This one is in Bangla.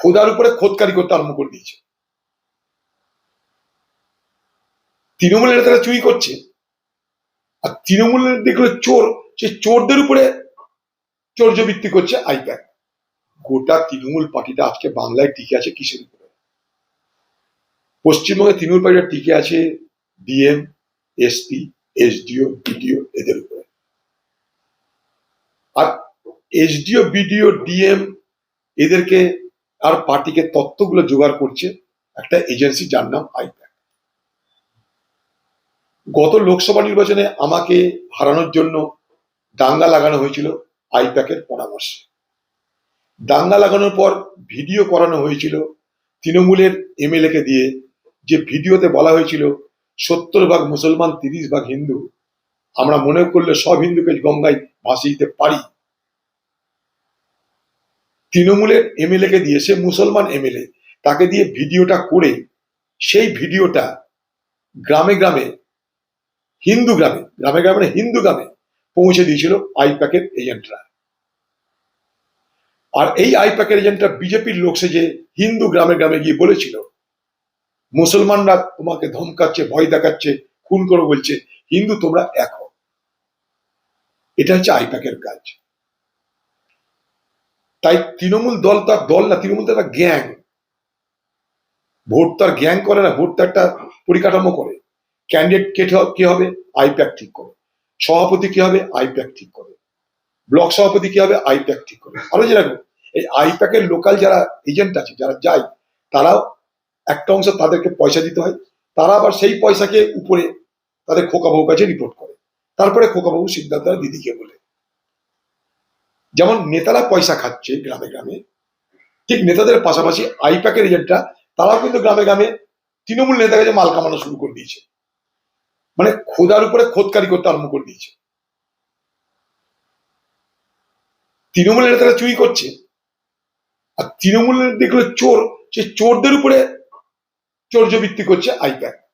খোদার উপরে খোদকারি করতে আরম্ভ করে দিয়েছে। তৃণমূলের নেতারা চুরি করছে। আর তৃণমূলের দেখল চোর, সে চোরদের উপরে চৌর্যবৃত্তি করছে আইপ্যাক। গোটা তৃণমূল পার্টিটা আজকে বাংলায় টিকে আছে কিসের উপরে? পশ্চিমবঙ্গে তৃণমূল পার্টিটা টিকে আছে ডিএম, এসপি, এসডিও, বিডিও এদের উপরে। আর এসডিও, বিডিও, ডিএম এদেরকে আর পার্টিকে তত্ত্বগুলো জোগাড় করছে একটা এজেন্সি যার নাম আইপ্যাক। গত লোকসভা নির্বাচনে আমাকে হারানোর জন্য দাঙ্গা লাগানো হয়েছিল আইপ্যাকের পরামর্শে। দাঙ্গা লাগানোর পর ভিডিও করানো হয়েছিল তৃণমূলের এমএলএ কে দিয়ে, যে ভিডিওতে বলা হয়েছিল সত্তর ভাগ মুসলমান, তিরিশ ভাগ হিন্দু। আমরা মনে করলে সব হিন্দুকে গঙ্গায় ভাসিয়ে দিতে পারি। তৃণমূলের এমএলএ কে দিয়ে, সে মুসলমান এমএলএ, তাকে দিয়ে ভিডিওটা করে, সেই ভিডিওটা গ্রামে গ্রামে, হিন্দু গ্রামে গ্রামে গ্রামে হিন্দু গ্রামে পৌঁছে দিয়েছিল আইপ্যাকের এজেন্টরা। আর এই আইপ্যাকের এজেন্টরা বিজেপির লোক যে হিন্দু গ্রামে গ্রামে গিয়ে বলেছিল, মুসলমানরা তোমাকে ধমকাচ্ছে, ভয় দেখাচ্ছে, খুন করে বলছে, হিন্দু তোমরা এক এটা হচ্ছে আইপ্যাকের কাজ। তাই তৃণমূল দল তার দল না, তৃণমূল তো একটা গ্যাং। ভোট তার গ্যাং করে না, ভোট তো একটা পরিকাঠামো করে। ক্যান্ডিডেট কে হবে? আইপ্যাক ঠিক করে। সভাপতি কি হবে? আইপ্যাক ঠিক করে। ব্লক সভাপতি কি হবে? আইপ্যাক ঠিক করে। আরও যেরকম এই আইপ্যাকের লোকাল যারা এজেন্ট আছে, যারা যায়, তারাও একটা অংশ তাদেরকে পয়সা দিতে হয়। তারা আবার সেই পয়সাকে উপরে তাদের খোকাবাবুর কাছে রিপোর্ট করে। তারপরে খোকাবাবু সিদ্ধান্ত দিদিকে বলে। যেমন নেতারা পয়সা খাচ্ছে গ্রামে গ্রামে, ঠিক নেতাদের পাশাপাশি আইপ্যাকের এজেন্টরা, তারাও কিন্তু গ্রামে গ্রামে তৃণমূল নেতার কাছে মাল কামানো শুরু করে দিয়েছে। মানে খোদার উপরে খোদকারি করতে আরম্ভ করে দিয়েছে। তৃণমূলের নেতারা চুরি করছে। আর তৃণমূলের দেখল চোর সে চোরদের উপরে চৌর্যবৃত্তি করছে আইপ্যাক।